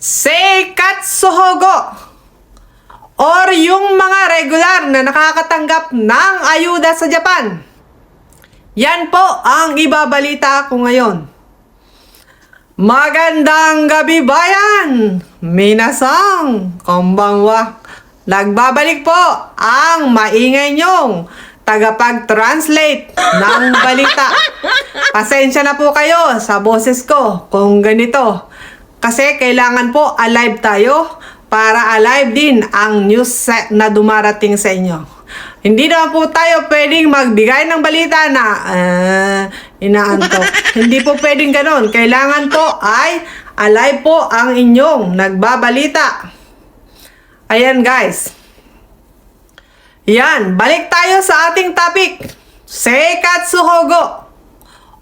Seikatsuhogo or yung mga regular na nakakatanggap ng ayuda sa Japan. Yan po ang ibabalita ko ngayon. Magandang gabi bayan! Minasang, konbanwa. Nagbabalik po ang maingay nyong tagapag-translate ng balita. Pasensya na po kayo sa boses ko kung ganito. Kasi kailangan po alive tayo para alive din ang news set na dumarating sa inyo. Hindi naman po tayo pwedeng magbigay ng balita na ah, inaantok. Hindi po pwedeng ganon. Kailangan po ay alive po ang inyong nagbabalita. Ayan guys. Yan, balik tayo sa ating topic. Seikatsuhogo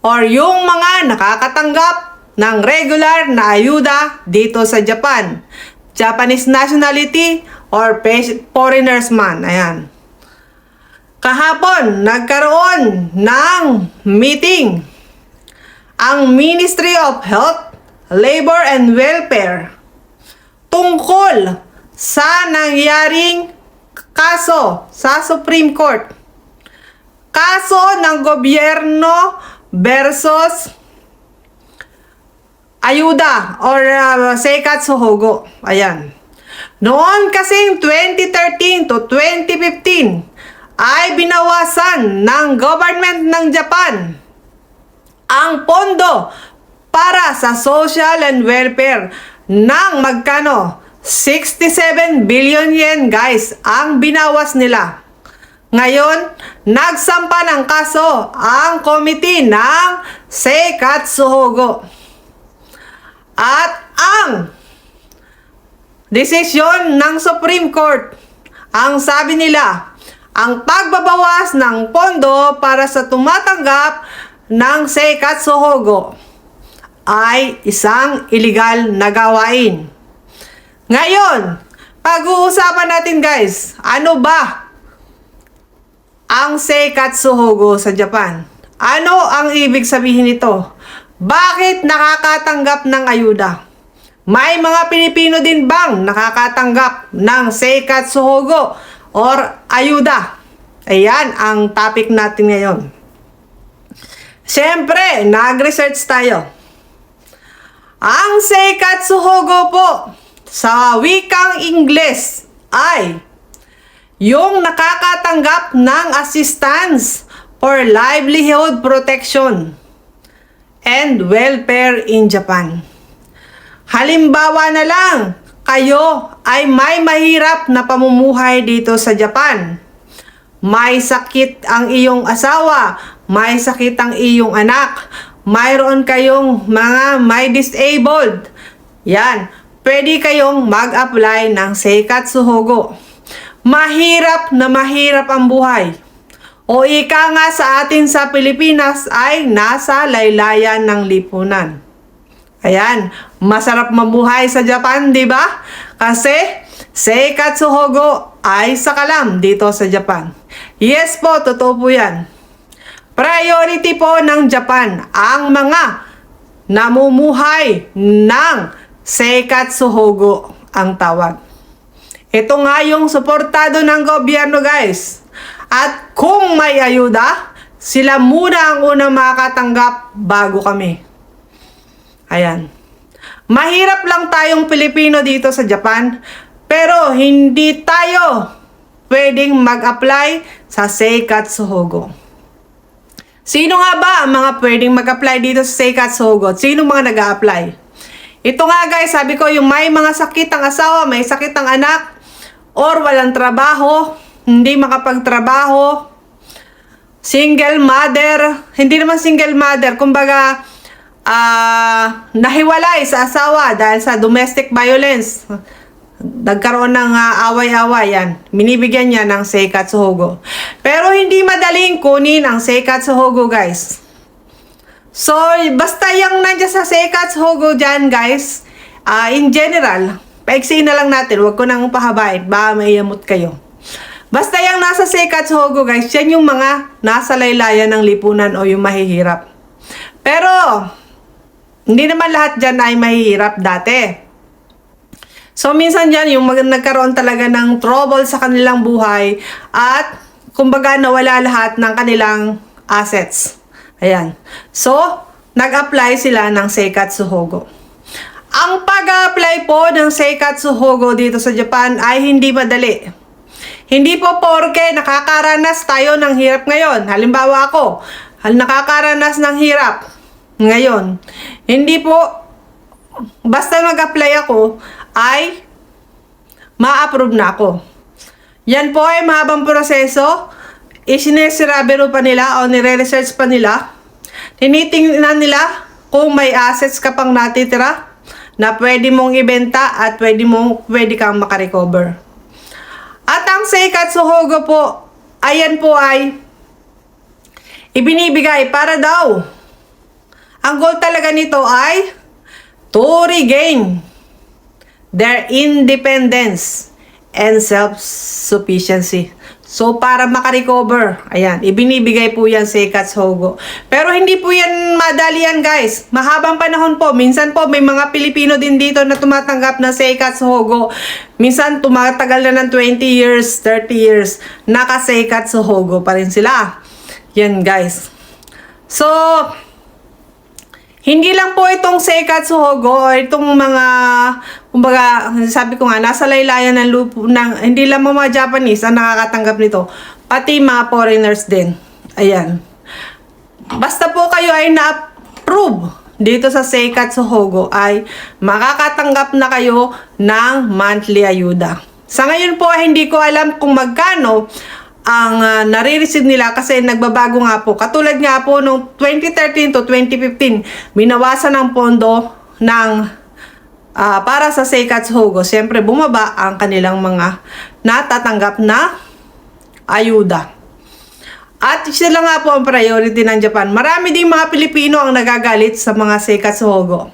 or yung mga nakakatanggap ng regular na ayuda dito sa Japan. Japanese nationality or foreigners man. Ayan. Kahapon, nagkaroon ng meeting ang Ministry of Health, Labor and Welfare tungkol sa nangyaring kaso sa Supreme Court. Kaso ng gobyerno versus ayuda or uh, Seikatsuhogo. Ayan. Noon kasing 2013 to 2015 ay binawasan ng government ng Japan ang pondo para sa social and welfare ng magkano 67 billion yen guys ang binawas nila. Ngayon, nagsampa ng kaso ang committee ng Seikatsuhogo. At ang desisyon ng Supreme Court, ang sabi nila, ang pagbabawas ng pondo para sa tumatanggap ng Seikatsuhogo ay isang illegal na gawain. Ngayon, pag-uusapan natin guys, ano ba ang Seikatsuhogo sa Japan? Ano ang ibig sabihin nito? Bakit nakakatanggap ng ayuda? May mga Pilipino din bang nakakatanggap ng Seikatsuhogo or ayuda? Ayan ang topic natin ngayon. Siyempre, nag-research tayo. Ang Seikatsuhogo po sa wikang Ingles ay yung nakakatanggap ng assistance for livelihood protection and welfare in Japan. Halimbawa na lang, kayo ay may mahirap na pamumuhay dito sa Japan. May sakit ang iyong asawa, may sakit ang iyong anak, mayroon kayong mga may disabled. Yan, pwede kayong mag-apply ng Seikatsuhogo. Mahirap na mahirap ang buhay. O ika nga sa atin sa Pilipinas ay nasa laylayan ng lipunan. Ayan, masarap mabuhay sa Japan, di ba? Kasi Seikatsuhogo ay sakalam dito sa Japan. Yes po, totoo po yan. Priority po ng Japan ang mga namumuhay ng Seikatsuhogo ang tawag. Ito nga yung suportado ng gobyerno guys. At kung may ayuda, sila muna ang unang makakatanggap bago kami. Ayan. Mahirap lang tayong Pilipino dito sa Japan, pero hindi tayo pwedeng mag-apply sa Seikatsuhogo. Sino nga ba ang mga pwedeng mag-apply dito sa Seikatsuhogo? Sino mga nag apply Ito nga guys, sabi ko yung may mga sakit ang asawa, may sakit ang anak, or walang trabaho, hindi makapagtrabaho, single mother, hindi naman single mother, kumbaga, ah nahiwalay sa asawa dahil sa domestic violence. Nagkaroon ng ah, away-away yan. Minibigyan niya ng Seikatsuhogo. Pero hindi madaling kunin ang Seikatsuhogo, guys. So, basta yung nandiyan sa Seikatsuhogo dyan, guys, ah, in general, paiksi na lang natin, wag ko nang pahabain, baka maiyamot kayo. Basta yung nasa Seikatsuhogo, guys, yan yung mga nasa laylayan ng lipunan o yung mahihirap. Pero, hindi naman lahat dyan ay mahihirap dati. So, minsan dyan, yung mag- nagkaroon talaga ng trouble sa kanilang buhay at kumbaga nawala lahat ng kanilang assets. Ayan. So, nag-apply sila ng Seikatsu Hogo. Ang pag-apply po ng Seikatsu Hogo dito sa Japan ay hindi madali. Hindi po porke nakakaranas tayo ng hirap ngayon. Halimbawa ako, hal nakakaranas ng hirap ngayon. Hindi po, basta mag-apply ako, ay ma-approve na ako. Yan po ay mahabang proseso. Isinesirabero pa nila o nire-research pa nila. Tinitingnan nila kung may assets ka pang natitira na pwede mong ibenta at pwede, mong, pwede kang makarecover. At ang Seikatsu Hogo po, ayan po ay ibinibigay para daw. Ang goal talaga nito ay to regain their independence and self-sufficiency. So, para makarecover, ayan, ibinibigay po yan sa Ikats Hogo. Pero hindi po yan madali yan, guys. Mahabang panahon po. Minsan po, may mga Pilipino din dito na tumatanggap ng Seikats Hogo. Minsan, tumatagal na ng 20 years, 30 years. Naka-Seikats Hogo pa rin sila. Yan, guys. So, hindi lang po itong Seikatsu Hogo o itong mga, kumbaga, sabi ko nga, nasa laylayan ng lupo, ng, hindi lang mga Japanese ang nakakatanggap nito, pati mga foreigners din. Ayan. Basta po kayo ay na-approve dito sa Seikatsu Hogo ay makakatanggap na kayo ng monthly ayuda. Sa ngayon po, hindi ko alam kung magkano ang uh, nare-receive nila kasi nagbabago nga po. Katulad nga po nung 2013 to 2015, minawasan ang pondo ng ah, para sa Seikatsu Hogo. Siyempre, bumaba ang kanilang mga natatanggap na ayuda. At sila nga po ang priority ng Japan. Marami ding mga Pilipino ang nagagalit sa mga Seikatsu Hogo.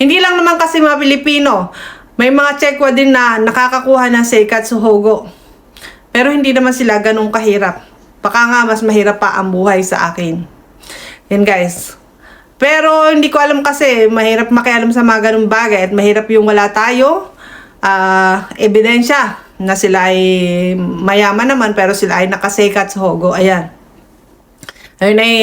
Hindi lang naman kasi mga Pilipino. May mga Chekwa din na nakakakuha ng Seikatsu Hogo. Pero hindi naman sila ganun kahirap. Baka nga mas mahirap pa ang buhay sa akin. Yan guys. Pero hindi ko alam kasi mahirap makialam sa mga ganung bagay at mahirap yung wala tayo ah ebidensya na sila ay mayaman naman pero sila ay nakasekat sa hogo. Ayan. Ayun ay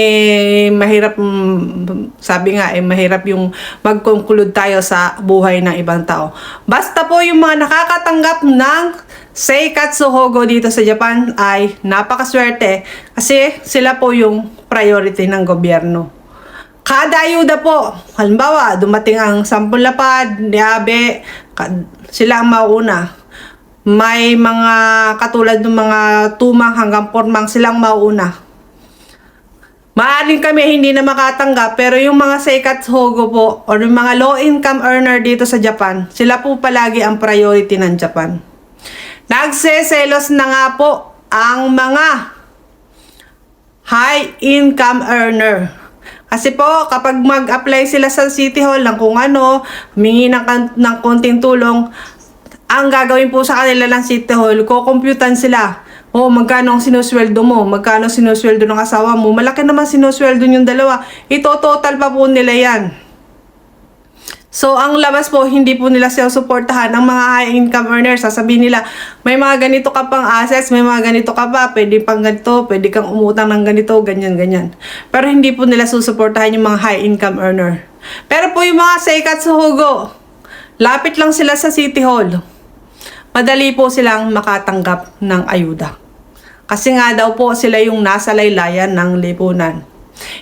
mahirap, mm, sabi nga, eh, mahirap yung mag-conclude tayo sa buhay ng ibang tao. Basta po yung mga nakakatanggap ng Seikatsu Hogo dito sa Japan ay napakaswerte kasi sila po yung priority ng gobyerno. Kada ayuda po, halimbawa, dumating ang sampung lapad, niabe, sila ang mauna. May mga katulad ng mga tumang hanggang pormang silang mauna. Maaring kami hindi na makatanggap pero yung mga Seikat Hogo po or yung mga low income earner dito sa Japan, sila po palagi ang priority ng Japan. Nagseselos na nga po ang mga high income earner. Kasi po, kapag mag-apply sila sa City Hall ng kung ano, humingi ng, ng konting tulong, ang gagawin po sa kanila ng City Hall, kukomputan sila. O, magkano ang sinusweldo mo? Magkano sinusweldo ng asawa mo? Malaki naman sinusweldo yung dalawa. Ito, total pa po nila yan. So, ang labas po, hindi po nila sila suportahan ng mga high income earners. Sasabihin nila, may mga ganito ka pang assets, may mga ganito ka pa, pwede pang ganito, pwede kang umutang ng ganito, ganyan, ganyan. Pero hindi po nila susuportahan yung mga high income earner. Pero po yung mga Seikat sa Hugo, lapit lang sila sa City Hall. Madali po silang makatanggap ng ayuda. Kasi nga daw po sila yung nasa laylayan ng lipunan.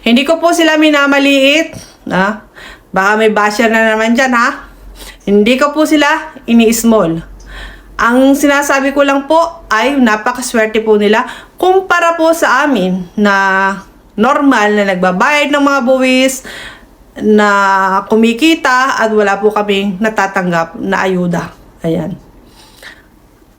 Hindi ko po sila minamaliit. Ha? Baka may basher na naman dyan ha. Hindi ko po sila ini-small. Ang sinasabi ko lang po ay napakaswerte po nila kumpara po sa amin na normal na nagbabayad ng mga buwis, na kumikita at wala po kaming natatanggap na ayuda. Ayan.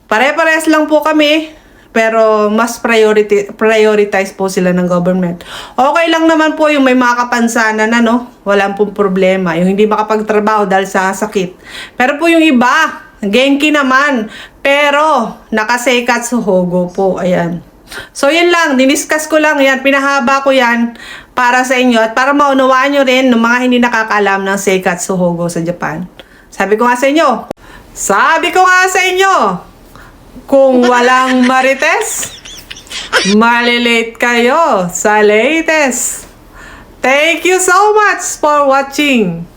Pare-pares lang po kami, pero mas priority, prioritize po sila ng government. Okay lang naman po yung may mga kapansanan na, no? Walang pong problema. Yung hindi makapagtrabaho dahil sa sakit. Pero po yung iba, genki naman. Pero, nakasekat sa hogo po. Ayan. So, yun lang. Diniscuss ko lang yan. Pinahaba ko yan para sa inyo at para maunawaan nyo rin ng mga hindi nakakaalam ng Seikatsu Hogo sa Japan. Sabi ko nga sa inyo, Sabi ko nga sa inyo, kung walang marites, malilate kayo sa latest. Thank you so much for watching.